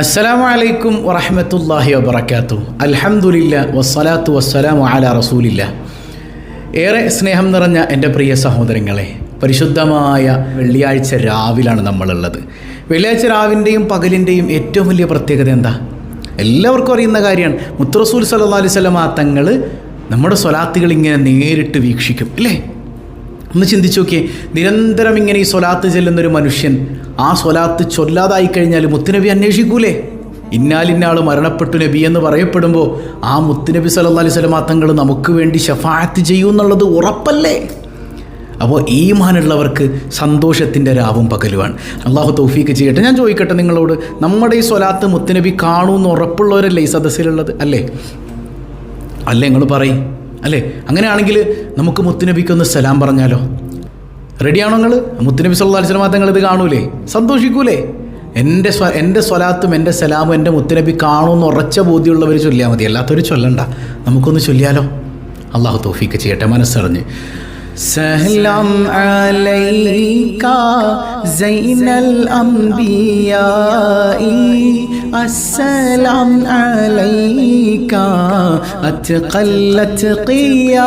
അസ്സലാമു അലൈക്കും വറഹമത്തല്ലാഹി വബർക്കാത്തു അൽഹംദുലില്ല വസ്സലാത്തു വസ്സലാമു അല റസൂലില്ല. ഏറെ സ്നേഹം നിറഞ്ഞ എന്റെ പ്രിയ സഹോദരങ്ങളെ പരിശുദ്ധമായ വെള്ളിയാഴ്ച രാവിലാണ് നമ്മളുള്ളത്. വെള്ളിയാഴ്ച രാവിന്റെയും പകലിന്റെയും ഏറ്റവും വലിയ പ്രത്യേകത എന്താ? എല്ലാവർക്കും അറിയുന്ന കാര്യമാണ്. മുത്തറസൂൽ സല്ലാ അലൈഹി സ്വലമാ തങ്ങൾ നമ്മുടെ സ്വലാത്തുകൾ ഇങ്ങനെ നേരിട്ട് വീക്ഷിക്കും അല്ലേ? ഒന്ന് ചിന്തിച്ചു നോക്കിയേ. നിരന്തരം ഇങ്ങനെ ഈ സ്വലാത്ത് ചെല്ലുന്നൊരു മനുഷ്യൻ ആ സ്വലാത്ത് ചൊല്ലാതായി കഴിഞ്ഞാൽ മുത്തുനബി അന്വേഷിക്കൂലേ? ഇന്നാലിന്നാൾ മരണപ്പെട്ടു നബി എന്ന് പറയപ്പെടുമ്പോൾ ആ മുത്തുനബി സല്ലാ അലൈഹി സ്വലമാ തങ്ങൾ നമുക്ക് വേണ്ടി ഷഫാത്ത് ചെയ്യൂ എന്നുള്ളത് ഉറപ്പല്ലേ? അപ്പോൾ ഈമാനുള്ളവർക്ക് സന്തോഷത്തിന്റെ രാവും പകലുമാണ്. അള്ളാഹു തൗഫീക്ക് ചെയ്യട്ടെ. ഞാൻ ചോദിക്കട്ടെ നിങ്ങളോട് നമ്മുടെ ഈ സ്വലാത്ത് മുത്തുനബി എന്ന് ഉറപ്പുള്ളവരല്ലേ ഈ സദസ്സിലുള്ളത്? അല്ലേ? അല്ലേ നിങ്ങൾ പറയും. അല്ലേ? അങ്ങനെയാണെങ്കിൽ നമുക്ക് മുത്തുനബിക്കൊന്ന് സലാം പറഞ്ഞാലോ? റെഡിയാണോ നിങ്ങൾ മുത്തുനബി സല്ലാ അലിസ്ലാം തങ്ങൾ ഇത് കാണൂലേ? സന്തോഷിക്കൂലേ? എന്റെ സ്വ എന്റെ സ്വലാത്തും എന്റെ സലാമും എന്റെ മുത്തുനബി കാണുമെന്ന് ഉറച്ച ബോധ്യമുള്ളവർ ചൊല്ലിയാൽ മതി. അല്ലാത്തവർ ചൊല്ലണ്ട. നമുക്കൊന്ന് ചൊല്ലിയാലോ? അള്ളാഹു തോഫീക്ക് ചെയ്യട്ടെ. മനസ്സറിഞ്ഞ്. سلام عليك زين الأنبياء. السلام عليك أتقى الأتقياء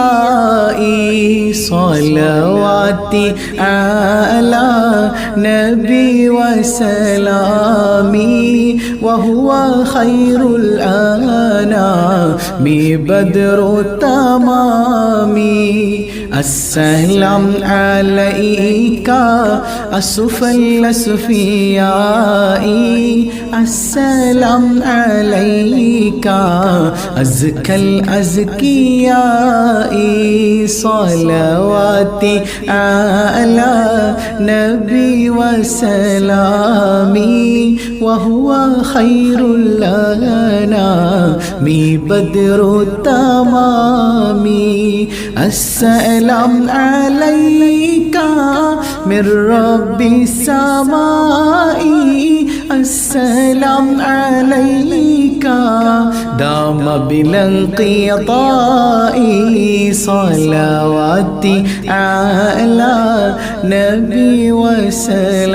صلواتي على نبي وسلامي وهو خير الأنام. بدر التمام السلام عليك أسفل الأسفياء. السلام عليك أزكى الأزكياء. صلواتي على نبي وسلامي. وهو خير لنا. بدر التمام السلام عليك من رب السماء. السلام عليك. دام بالانقطاع صلواتي على نبي وسلامي.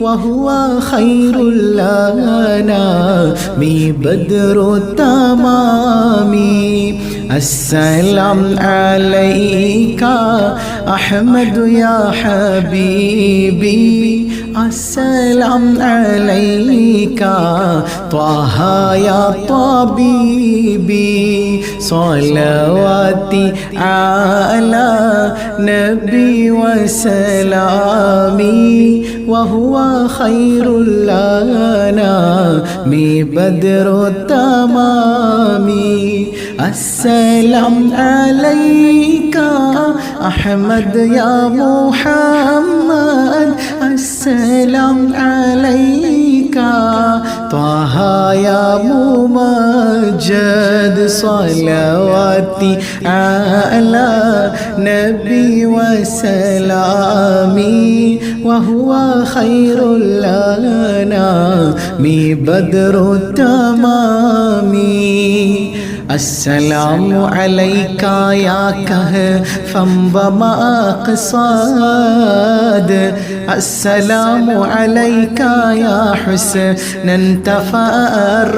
وهو خير لنا. بدر التمام. السلام عليك أحمد يا حبيبي. السلام عليك طه يا طبيبي. صلواتي على نبي وسلامي وهو خير لنا. بدر التمام السلام عليك أحمد يا محمد. السلام عليك طه يا ممجد. صلواتي على نبي وسلامي. وهو خير لنا. بدر التمام السلام عليك يا كهفا ومقصاد السلام عليك يا حسنا تفرد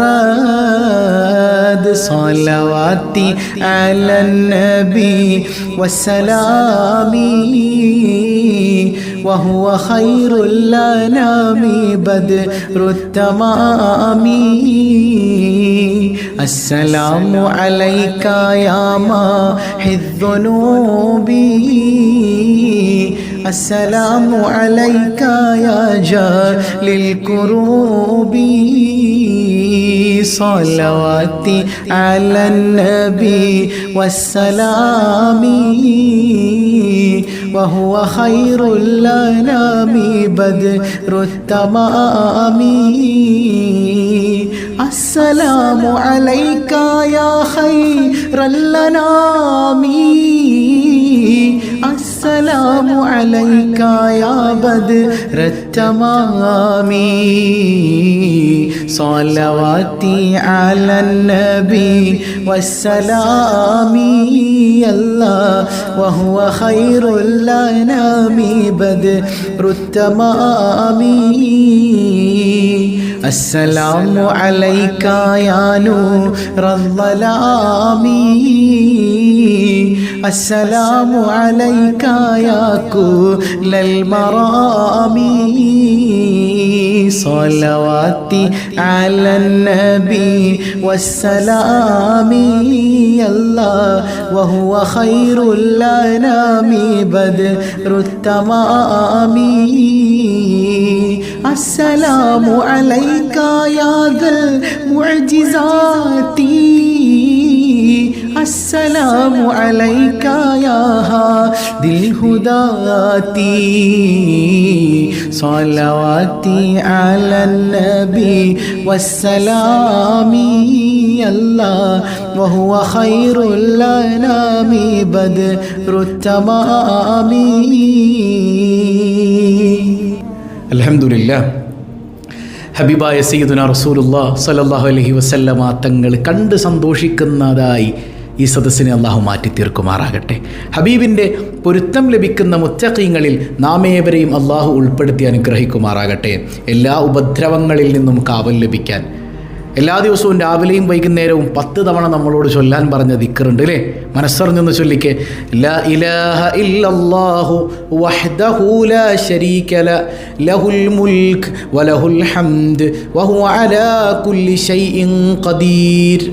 صلواتي على النبي والسلام وهو خير لنا بدر التمام. السلام عليك يا ماحي الذنوب. السلام عليك يا جال الكروب صلواتي على النبي والسلام. وهو خير لنا بدر التمام. السلام عليك يا خير الأنام السلام عليك يا بدر. التمام صلواتي على النبي والسلام الله وهو خير الأنام بدر التمام السلام عليك يا نور الظلام السلام عليك يا كل المرام صلواتي على النبي والسلام. الله وهو خير الأنام بدر التمام. السلام عليك يا ذا المعجزات. السلام عليك يا هادي الهداة صلواتي على النبي والسلام الله وهو خير الأنام بدر التمام അലഹമില്ല ഹബീബായ സയ്യിദുന റസൂലുള്ള സലല്ലാഹു അലഹി വസല്ലമ തങ്ങൾ കണ്ട് സന്തോഷിക്കുന്നതായി ഈ സദസ്സിനെ അള്ളാഹു മാറ്റി തീർക്കുമാറാകട്ടെ ഹബീബിന്റെ പൊരുത്തം ലഭിക്കുന്ന മുത്തഖീങ്ങളിൽ നാമേവരെയും അള്ളാഹു ഉൾപ്പെടുത്തി അനുഗ്രഹിക്കുമാറാകട്ടെ. എല്ലാ ഉപദ്രവങ്ങളിൽ നിന്നും കാവൽ ലഭിക്കാൻ. എല്ലാ ദിവസവും രാവിലെയും വൈകുന്നേരവും പത്ത് തവണ നമ്മളോട് ചൊല്ലാൻ പറഞ്ഞ ദിക്കറുണ്ട് അല്ലേ? മനസ്സറിഞ്ഞൊന്ന് ചൊല്ലിക്കേ. ലാ ഇലാഹ ഇല്ലല്ലാഹു വഹ്ദഹു ല ലഹുൽ മുൽക് വലഹുൽ ഹംദ് വഹുവ അലാ കുല്ലി ഷൈഇൻ ഖദീർ.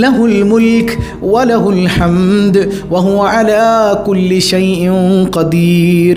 له الملك وله الحمد وهو على كل شيء قدير.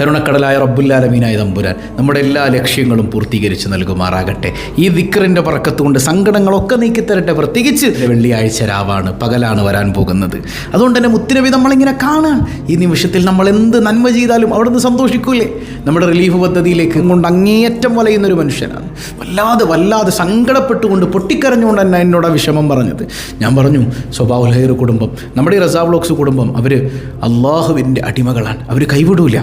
കരുണക്കടലായ റബ്ബുല്ലാലമീനായ തമ്പുരാൻ നമ്മുടെ എല്ലാ ലക്ഷ്യങ്ങളും പൂർത്തീകരിച്ച് നൽകുമാറാകട്ടെ. ഈ ദിക്കറിന്റെ പറക്കത്തുകൊണ്ട് സങ്കടങ്ങളൊക്കെ നീക്കിത്തരട്ടെ. പ്രത്യേകിച്ച് വെള്ളിയാഴ്ച രാവാണ് പകലാണ് വരാൻ പോകുന്നത്. അതുകൊണ്ട് തന്നെ മുത്തിനബി നമ്മളിങ്ങനെ കാണാൻ. ഈ നിമിഷത്തിൽ നമ്മൾ എന്ത് നന്മ ചെയ്താലും അവിടെ നിന്ന് സന്തോഷിക്കൂലേ? നമ്മുടെ റിലീഫ് പദ്ധതിയിലേക്ക് കൊണ്ട് അങ്ങേയറ്റം വലയുന്ന ഒരു മനുഷ്യനാണ്. വല്ലാതെ വല്ലാതെ സങ്കടപ്പെട്ടുകൊണ്ട് പൊട്ടിക്കരഞ്ഞുകൊണ്ട് തന്നെ എന്നോട് വിഷമം പറഞ്ഞത്. ഞാൻ പറഞ്ഞു സ്വഭാവ ഹൈർ കുടുംബം നമ്മുടെ ഈ റസാ ബ്ലോക്സ് കുടുംബം അവർ അള്ളാഹുവിന്റെ അടിമകളാണ്. അവർ കൈവിടൂല.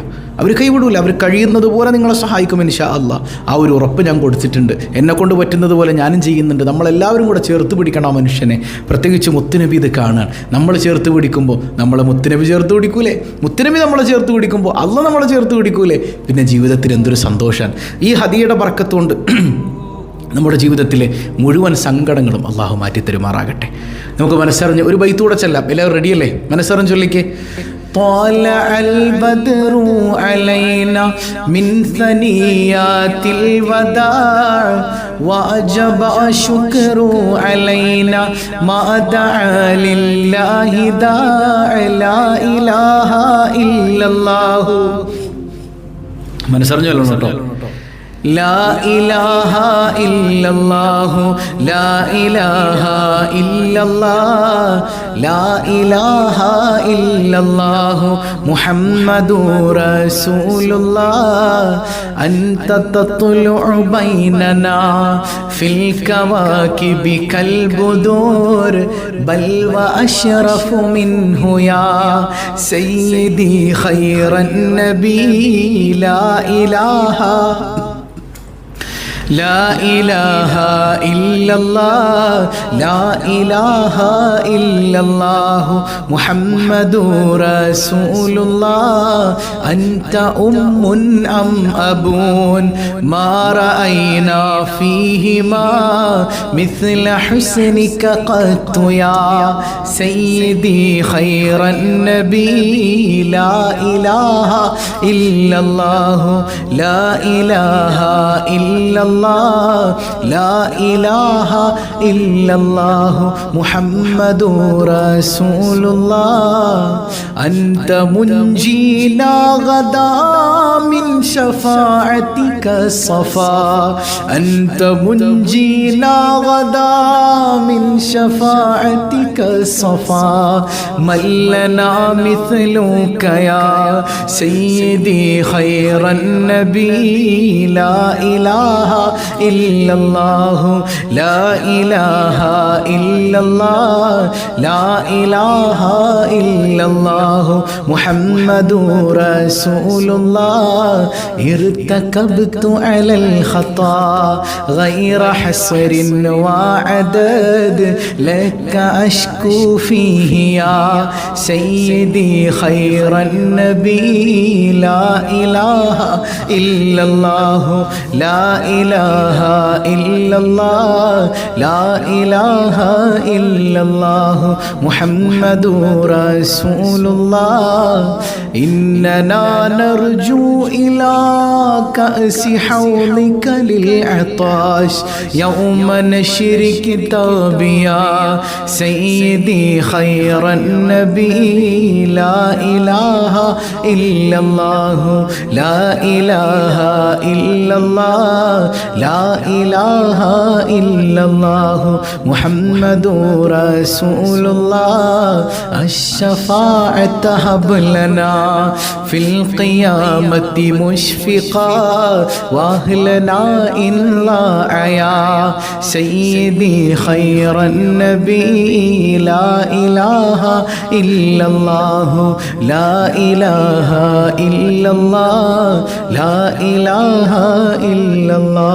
അവർ കൈവിടൂല അവർ കഴിയുന്നത് പോലെ നിങ്ങളെ സഹായിക്കും ഇൻഷാ അല്ല ആ ഒരു ഉറപ്പ് ഞാൻ കൊടുത്തിട്ടുണ്ട്. എന്നെ കൊണ്ട് പറ്റുന്നത് പോലെ ഞാനും ചെയ്യുന്നുണ്ട്. നമ്മളെല്ലാവരും കൂടെ ചേർത്ത് പിടിക്കണം ആ മനുഷ്യനെ. പ്രത്യേകിച്ച് മുത്തുനബി ഇത് കാണാൻ. നമ്മൾ ചേർത്ത് പിടിക്കുമ്പോൾ നമ്മളെ മുത്തുനബി ചേർത്ത് പിടിക്കൂലേ? മുത്തുനബി നമ്മളെ ചേർത്ത് പിടിക്കുമ്പോൾ അല്ല നമ്മളെ ചേർത്ത് പിടിക്കൂലേ? പിന്നെ ജീവിതത്തിൽ എന്തൊരു സന്തോഷമാണ് ഈ ഹതിയുടെ പറക്കത്തുകൊണ്ട് നമ്മുടെ ജീവിതത്തിലെ മുഴുവൻ സങ്കടങ്ങളും അള്ളാഹു മാറ്റി തരുമാറാകട്ടെ നമുക്ക് മനസ്സറിഞ്ഞ് ഒരു ബൈത്തൂടെ ചെല്ലാം. എല്ലാവരും റെഡിയല്ലേ മനസ്സറിഞ്ഞ് ചൊല്ലിക്കേ. طالع البدر علينا من ثنيات الوداع وأجب الشكر علينا ما دعا لله داع لا إله إلا الله മനസ്സറിഞ്ഞല്ലോ കേട്ടോ لا إله إلا الله لا إله إلا الله لا إله إلا الله محمد رسول الله أنت تطلع بيننا في الكواكب كالبدور بل وأشرف منه يا سيدي خير النبي. لا إله لا إله إلا الله لا إله إلا الله محمد رسول الله أنت أم أم أبون. ما رأينا فيهما. مثل حسنك قد يا سيدي خير النبي. لا إله إلا الله لا إله إلا الله لا إله إلا الله محمد رسول الله. أنت منجينا غدا من شفاعتك الصفا أنت منجينا غدا من شفاعتك الصفا من لنا مثلك يا سيدي خير النبي. لا إله إلا الله لا إله إلا الله لا إله إلا الله محمد رسول الله ارتكبت على الخطا غير حصر وعدد لك أشكو فيه يا سيدي خير النبي لا إله إلا الله لا إله إلا الله. لا إله إلا الله. محمد رسول الله إننا نرجو إلى كأس حوضك للعطاش. يوم نشر كتابيا. سيدي خير النبي. لا إله إلا الله. لا إله إلا الله. لا إله إلا الله محمد رسول الله الشفاعة هب لنا في القيامة مشفقا وأهلنا إن لا عيا. سيدي خير النبي لا إله إلا الله لا إله إلا الله لا إله إلا الله.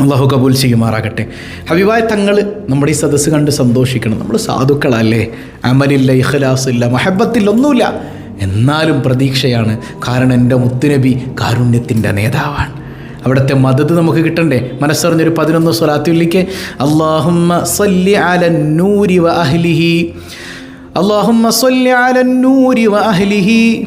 അള്ളാഹു കബൂൽ ചെയ്യുമാറാകട്ടെ. ഹബിബായ തങ്ങൾ നമ്മുടെ ഈ സദസ്സ് കണ്ട് സന്തോഷിക്കണം. നമ്മൾ സാധുക്കളല്ലേ? അമലില്ല ഇഖ്ലാസില്ല മഹബത്തിൽ ഒന്നുമില്ല. എന്നാലും പ്രതീക്ഷയാണ്. കാരണം എന്റെ മുത്തുനബി കാരുണ്യത്തിന്റെ നേതാവാണ്. അവിടുത്തെ മദത് നമുക്ക് കിട്ടണ്ടേ? മനസ്സറിഞ്ഞൊരു പതിനൊന്ന് സ്വലാത്തുല്ലിക്ക് അള്ളാഹുമ്മ സല്ലി അലന്നൂരി വ അഹ്ലിഹി. അള്ളാഹുമ്മ സല്ലി അലന്നൂരി വ അഹ്ലിഹി.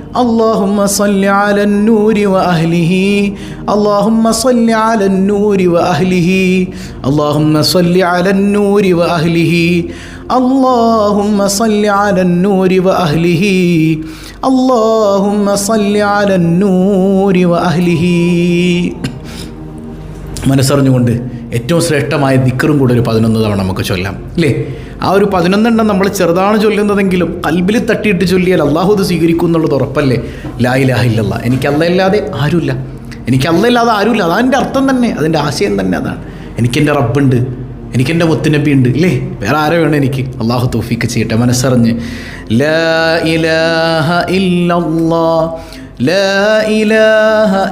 اللهم صل على النور وأهله اللهم صل على النور وأهله اللهم صل على النور وأهله اللهم صل على النور وأهله اللهم صل على النور وأهله മനസ്സറിഞ്ഞുകൊണ്ട് ഏറ്റവും ശ്രേഷ്ഠമായ ദിക്കറും കൂടെ ഒരു പതിനൊന്ന് തവണ നമുക്ക് ചൊല്ലാം അല്ലേ ആ ഒരു പതിനൊന്നെണ്ണം നമ്മൾ ചെറുതാണ് ചൊല്ലുന്നതെങ്കിലും കൽബിൽ തട്ടിയിട്ട് ചൊല്ലിയാൽ അള്ളാഹു അത് സ്വീകരിക്കും എന്നുള്ളത് ഉറപ്പല്ലേ? ലായിലാഹില്ല എനിക്ക് അല്ലല്ലാതെ ആരുമില്ല. എനിക്ക് അല്ലല്ലാതെ ആരുമില്ല. അതാന്റെ അർത്ഥം തന്നെ. അതിന്റെ ആശയം തന്നെ അതാണ്. എനിക്കെന്റെ റബ്ബുണ്ട്. എനിക്കെന്റെ മുത്തുനബി ഉണ്ട് ഇല്ലേ? വേറെ ആരെ വേണം എനിക്ക്? അള്ളാഹു തോഫിക്ക് ചെയ്യട്ടെ. മനസ്സറിഞ്ഞ്. ഇല്ലാഹ ഇല്ലാ ഇല്ലാഹ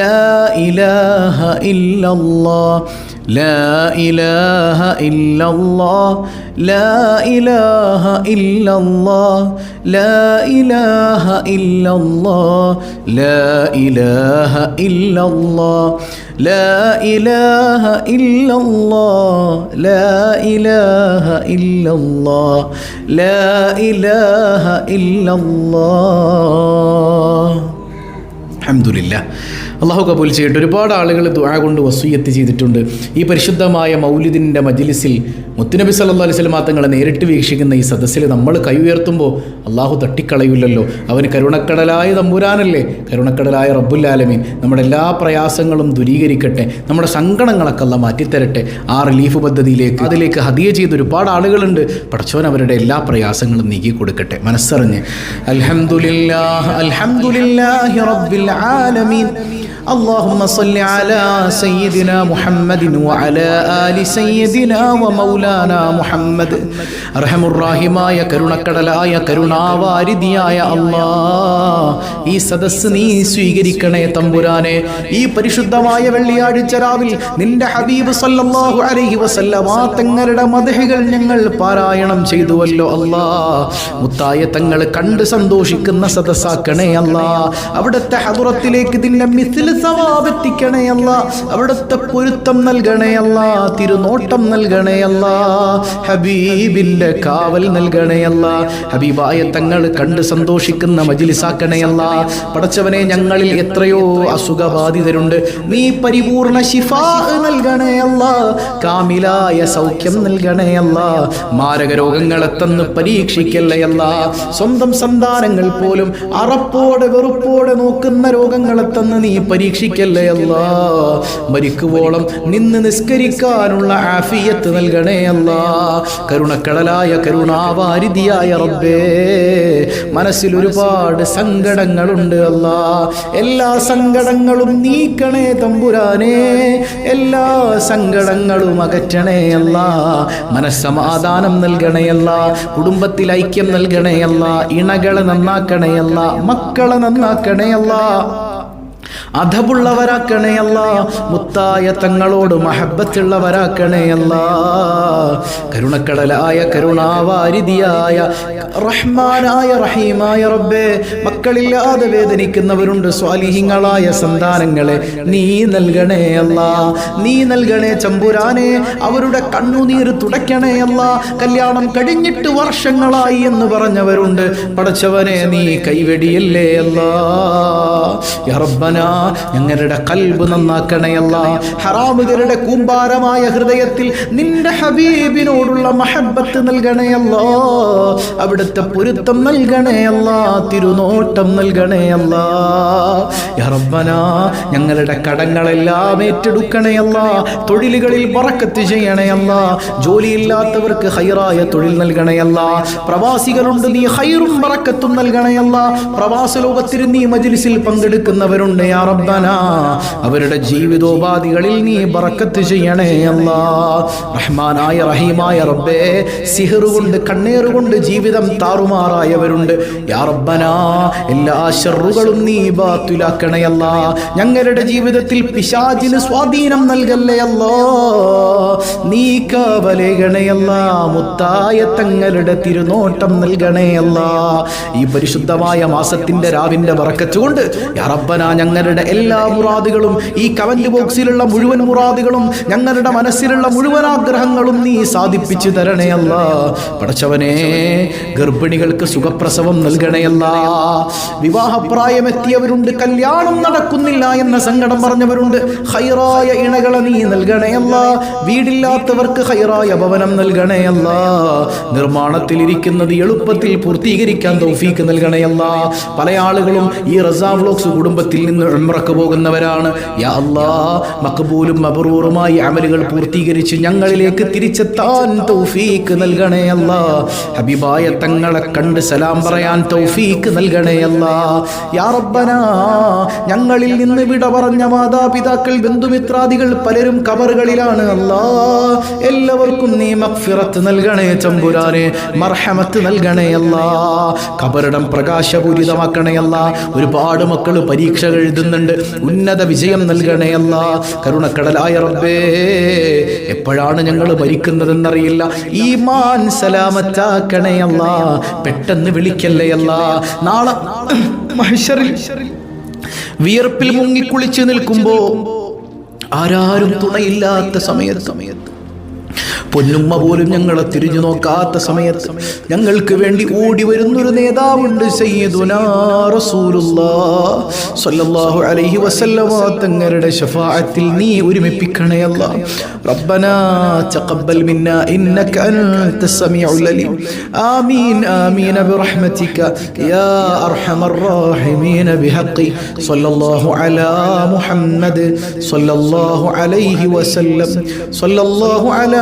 لا إله إلا الله. لا إله إلا الله. لا إله إلا الله. لا إله إلا الله. لا إله إلا الله. لا إله إلا الله. لا إله إلا الله. لا إله إلا الله. الحمد لله. അള്ളാഹു കബൂൽ ചെയ്യട്ടെ. ഒരുപാട് ആളുകൾ ദുആ കൊണ്ട് വസൂയത്ത് ചെയ്തിട്ടുണ്ട്. ഈ പരിശുദ്ധമായ മൗലിദിന്റെ മജ്ലിസിൽ മുത്തുനബി സല്ലല്ലാഹു അലൈഹി വസല്ലം തങ്ങളെ നേരിട്ട് വീക്ഷിക്കുന്ന ഈ സദസ്സിൽ നമ്മൾ കൈ ഉയർത്തുമ്പോൾ അള്ളാഹു തട്ടിക്കളയില്ലല്ലോ അവന് കരുണക്കടലായ തമ്പുരാനല്ലേ? കരുണക്കടലായ റബ്ബുല്ലാലമീൻ നമ്മുടെ എല്ലാ പ്രയാസങ്ങളും ദുരീകരിക്കട്ടെ. നമ്മുടെ സങ്കടങ്ങളൊക്കെ അല്ല മാറ്റിത്തരട്ടെ. ആ റിലീഫ് പദ്ധതിയിലേക്ക് അതിലേക്ക് ഹദിയ ചെയ്ത് ഒരുപാട് ആളുകളുണ്ട്. പടച്ചോൻ അവരുടെ എല്ലാ പ്രയാസങ്ങളും നീക്കി കൊടുക്കട്ടെ. മനസ്സറിഞ്ഞ്. അൽഹംദുലില്ലാഹ് അൽഹംദുലില്ലാഹി റബ്ബിൽ ആലമീൻ. اللهم صل على سيدنا محمد وعلى آل سيدنا ومولانا محمد أرحم الراحماയ കരുണക്കടലായ يا الله ഈ സദസ്സ് നീ സ്വീകരിക്കണേ തമ്പുരാനെ. ഈ പരിശുദ്ധമായ വെള്ളിയാഴ്ച രാവിൽ നിന്റെ ഹബീബ് സല്ലല്ലാഹു അലൈഹി വസല്ലമ തങ്ങളുടെ മതഹികൾ ഞങ്ങൾ പാരായണം ചെയ്തുവല്ലോ അല്ലാ. മുത്തായ തങ്ങൾ കണ്ട് സന്തോഷിക്കുന്ന സദസ്സാക്കണേ അല്ലാ. അവിടുത്തെ ഹദുറത്തിലേക്ക് ഇതിന്റെ മിഥിൽ സവാപെത്തിക്കണേ അല്ല. അവിടുത്തെ പൊരുത്തം നൽകണേ അല്ല. തിരുനോട്ടം നൽകണേ അല്ല. ഹബീബിന്റെ കാവൽ നൽകണേ അല്ല. ഹബീബായ തങ്ങൾ കണ്ട് സന്തോഷിക്കുന്ന മജിലിസാക്കണേ അല്ല. പടച്ചവനെ ഞങ്ങളിൽ എത്രയോ അസുഖബാധിതരുണ്ട്. നീ പരിപൂർണ ശിഫാ നൽകണേ അല്ല. കാമിലായ സൗഖ്യം നൽകണേ അല്ല. മാരക രോഗങ്ങളെ തന്ന് പരീക്ഷിക്കല്ലേ അല്ല. സ്വന്തം സന്താനങ്ങൾ പോലും അറപ്പോടെ വെറുപ്പോടെ നോക്കുന്ന രോഗങ്ങളെ തന്ന് നീ പരീക്ഷിക്കല്ലേ അല്ല? മരിക്കുവോളം നിന്ന് നിസ്കരിക്കാനുള്ള ആഫിയത്ത് നൽകണേ അല്ല. കരുണക്കടലായ കരുണാവാരിധിയായ റബ്ബേ മനസ്സിൽ ഒരുപാട് സങ്കടങ്ങളുണ്ട് അല്ല. എല്ലാ സങ്കടങ്ങളും നീക്കണേ തമ്പുരാനേ എല്ലാ സങ്കടങ്ങളും അകറ്റണേ അല്ല. മനസ്സമാധാനം നൽകണേ അല്ല കുടുംബത്തിൽ ഐക്യം നൽകണേ അല്ല ഇണകളെ നന്നാക്കണേ അല്ല മക്കളെ അധപുള്ളവരാക്കണേയല്ല മുത്തായ തങ്ങളോട് മഹബത്തുള്ളവരാക്കണേയല്ല കരുണക്കടലായ കരുണാവാരിതിയായ റഹ്മാനായ റഹീമായ റബ്ബേ മക്കളില്ലാതെ വേദനിക്കുന്നവരുണ്ട്. സ്വാലിഹിങ്ങളായ സന്താനങ്ങളെ നീ നൽകണേ അല്ല നീ നൽകണേ ചമ്പുരാനെ അവരുടെ കണ്ണുനീർ തുടയ്ക്കണേ അല്ല കല്യാണം കഴിഞ്ഞിട്ട് വർഷങ്ങളായി എന്ന് പറഞ്ഞവരുണ്ട്. പടച്ചവനെ നീ കൈവെടിയല്ലേ അല്ല? ഞങ്ങളുടെ കൽബ് നന്നാക്കണേ അല്ല. ഹറാമുകരുടെ കൂമ്പാരമായ ഹൃദയത്തിൽ നിന്റെ ഹബീബിനോടുള്ള മഹബത്ത് നൽകണേ അല്ല. അവിടുത്തെ പൊരുത്തം നൽകണയല്ല തിരുനോട്ടം പൂന്തോട്ടം നൽകണേ അല്ലാ. യറബ്ബനാ ഞങ്ങളുടെ കടങ്ങളെല്ലാം ഏറ്റെടുക്കണേയല്ല തൊഴിലുകളിൽ പറക്കത്ത് ചെയ്യണേ ജോലിയില്ലാത്തവർക്ക് ഹൈറായ തൊഴിൽ നൽകണേ പ്രവാസികളുണ്ട് നീ ഹൈറും പറക്കത്തും നൽകണേ പ്രവാസ ലോകത്തിന് നീ മജിലിസിൽ പങ്കെടുക്കുന്നവരുണ്ട് യാറബ്ബന അവരുടെ ജീവിതോപാധികളിൽ നീ പറക്കത്ത് ചെയ്യണേയല്ല റഹ്മാനായ റഹീമായ റബ്ബേ സിഹറുകൊണ്ട് കണ്ണേറുകൊണ്ട് ജീവിതം താറുമാറായവരുണ്ട് യാറബ്ബന എല്ലാ ഷെറുകളും നീ ബാത്തുലാക്കണയല്ല. ഞങ്ങളുടെ ജീവിതത്തിൽ പിശാചിന് സ്വാധീനം നൽകല്ലയല്ലോ നീ കാവലേകണയല്ല. മുത്തായ തങ്ങളുടെ തിരുനോട്ടം നൽകണയല്ല ഈ പരിശുദ്ധമായ മാസത്തിന്റെ രാവിന്റെ വറക്കച്ചുകൊണ്ട് യാ റബ്ബന ഞങ്ങളുടെ എല്ലാ മുറാദുകളും ഈ കമന്റ് ബോക്സിലുള്ള മുഴുവൻ മുറാദുകളും ഞങ്ങളുടെ മനസ്സിലുള്ള മുഴുവൻ ആഗ്രഹങ്ങളും നീ സാധിപ്പിച്ചു തരണേ അല്ല. പടച്ചവനെ ഗർഭിണികൾക്ക് സുഖപ്രസവം നൽകണയല്ല വിവാഹപ്രായമെത്തിയവരുണ്ട് കല്യാണം നടക്കുന്നില്ല എന്ന സങ്കടം പറഞ്ഞവരുണ്ട്. ഹൈറായ ഇണകളെ നീ നൽകണയല്ല വീടില്ലാത്തവർക്ക് ഹൈറായ ഭവനം നൽകണയല്ല നിർമ്മാണത്തിലിരിക്കുന്നത് എളുപ്പത്തിൽ പൂർത്തീകരിക്കാൻ തൗഫീക്ക് നൽകണയല്ല പല ആളുകളും ഈ റസാ വ്ലോഗ്സ് കുടുംബത്തിൽ നിന്ന് ഉംറക്ക് പോകുന്നവരാണ്. യാ മക്ബൂലും മബറൂറുമായി അമലുകൾ പൂർത്തീകരിച്ച് ഞങ്ങളിലേക്ക് തിരിച്ചെത്താൻ തൗഫീക്ക് നൽകണേ അല്ല. തങ്ങളെ കണ്ട് സലാം പറയാൻ തൗഫീക്ക് നൽകണേ അല്ല യാ ഞങ്ങളിൽ നിന്ന് വിട പറഞ്ഞ മാതാപിതാക്കൾ ബന്ധുമിത്രാദികൾ പലരും കബറുകളിലാണ് അല്ലാ എല്ലാവർക്കും നീ മക്ഫിറത്ത് നൽകണേ ചമ്പുരാനെ മർഹമത്ത് നൽകണേ അല്ല കബറിടം പ്രകാശപൂരിതമാക്കണേ അല്ല ഒരുപാട് മക്കൾ പരീക്ഷകൾ എഴുതുന്നുണ്ട്. ഉന്നത വിജയം നൽകണേ അല്ല കരുണക്കടലായ റബ്ബേ എപ്പോഴാണ് ഞങ്ങൾ മരിക്കുന്നതെന്നറിയില്ല. ഈമാൻ സലാമത്താക്കണേ അല്ല പെട്ടെന്ന് വിളിക്കല്ലേ അല്ല നാളെ വിയർപ്പിൽ മുങ്ങിക്കുളിച്ച് നിൽക്കുമ്പോ ആരാരും തുണയില്ലാത്ത സമയത്ത് സമയത്ത് പൊന്നുമ്മ പോലും ഞങ്ങളെ തിരിഞ്ഞു നോക്കാത്ത സമയത്ത് ഞങ്ങൾക്ക് വേണ്ടി ഓടി വരുന്നൊരു നേതാവുണ്ട് സല്ലല്ലാഹു അലൈഹി തങ്ങളുടെ നീ ഒരുമിപ്പിക്കണേ അല്ല. റബ്ബനാ തഖബ്ബൽ മിന്നാ ഇന്നക അൻത സമീഉൽ അലീം. ആമീൻ ആമീൻ ബിറഹ്മതിക യാ അർഹമർ റാഹിമീൻ ബിഹഖി. സല്ലല്ലാഹു അലാ മുഹമ്മദ് സല്ലല്ലാഹു അലൈഹി വസല്ലം. സല്ലല്ലാഹു അലാ